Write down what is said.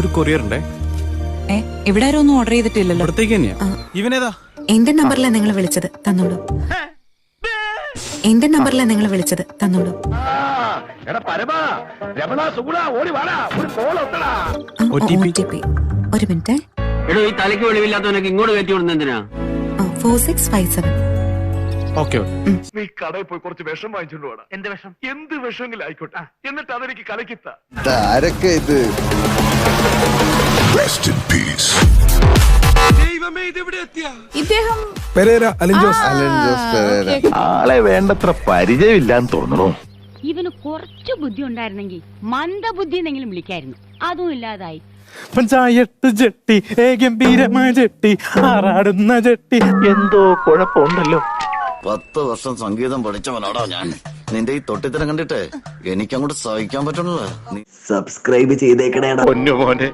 ഒരു കൊറിയർ ഉണ്ടേ ഏ ഇവിടെ ആരും ഒന്നും ഓർഡർ ചെയ്തിട്ടില്ലല്ലോ. ഇവിടത്തേക്ക് തന്നെയാ? ഇവനേതാ? എന്റെ നമ്പറിലാണ് നിങ്ങൾ വിളിച്ചത്. തന്നോളൂ. എന്റെ നമ്പറിലാണ് നിങ്ങൾ വിളിച്ചത്. തന്നോളൂ. ഒരു മിനിറ്റ്. എടോ ഈ തലയ്ക്ക് വെളിവില്ലാത്തവനൊക്കെ ഇങ്ങോട്ട് കയറ്റി എന്തിനാ? Four six five seven okay നീ കടയിൽ പോയി കുറച്ച് വിഷം വാങ്ങിച്ചോണ്ട് എന്ത് വിഷം? എന്ത് വിഷമെങ്കിലും ആയിക്കോട്ടെ. എന്നിട്ട് അതെനിക്ക് കലക്കിത്ത. ആരൊക്കെ ഇത്? ഇദ്ദേഹം പെരേര അലിൻ ജോസ്. അലിൻ ജോസ് പെരേര. ആളെ വേണ്ടത്ര പരിചയമില്ലാന്ന് തോന്നണു ഇവന് കുറച്ച് ബുദ്ധി ഉണ്ടായിരുന്നെങ്കിൽ മന്ദബുദ്ധി എന്നെങ്കിലും വിളിക്കായിരുന്നു. അതും ഇല്ലാതായി. പഞ്ചായത്ത് ജെട്ടി ഏ ഗംഭീരമായ ജെട്ടി ആറാടുന്ന ജെട്ടി. എന്തോ കുഴപ്പമുണ്ടല്ലോ. പത്ത് വർഷം സംഗീതം പഠിച്ചവനാടാ ഞാൻ. നിന്റെ ഈ തൊട്ടിത്തരം കണ്ടിട്ട് എനിക്കങ്ങോട്ട് സഹിക്കാൻ പറ്റണല്ലോ. സബ്സ്ക്രൈബ് ചെയ്തേക്കണേടാ. പൊന്നു മോനെ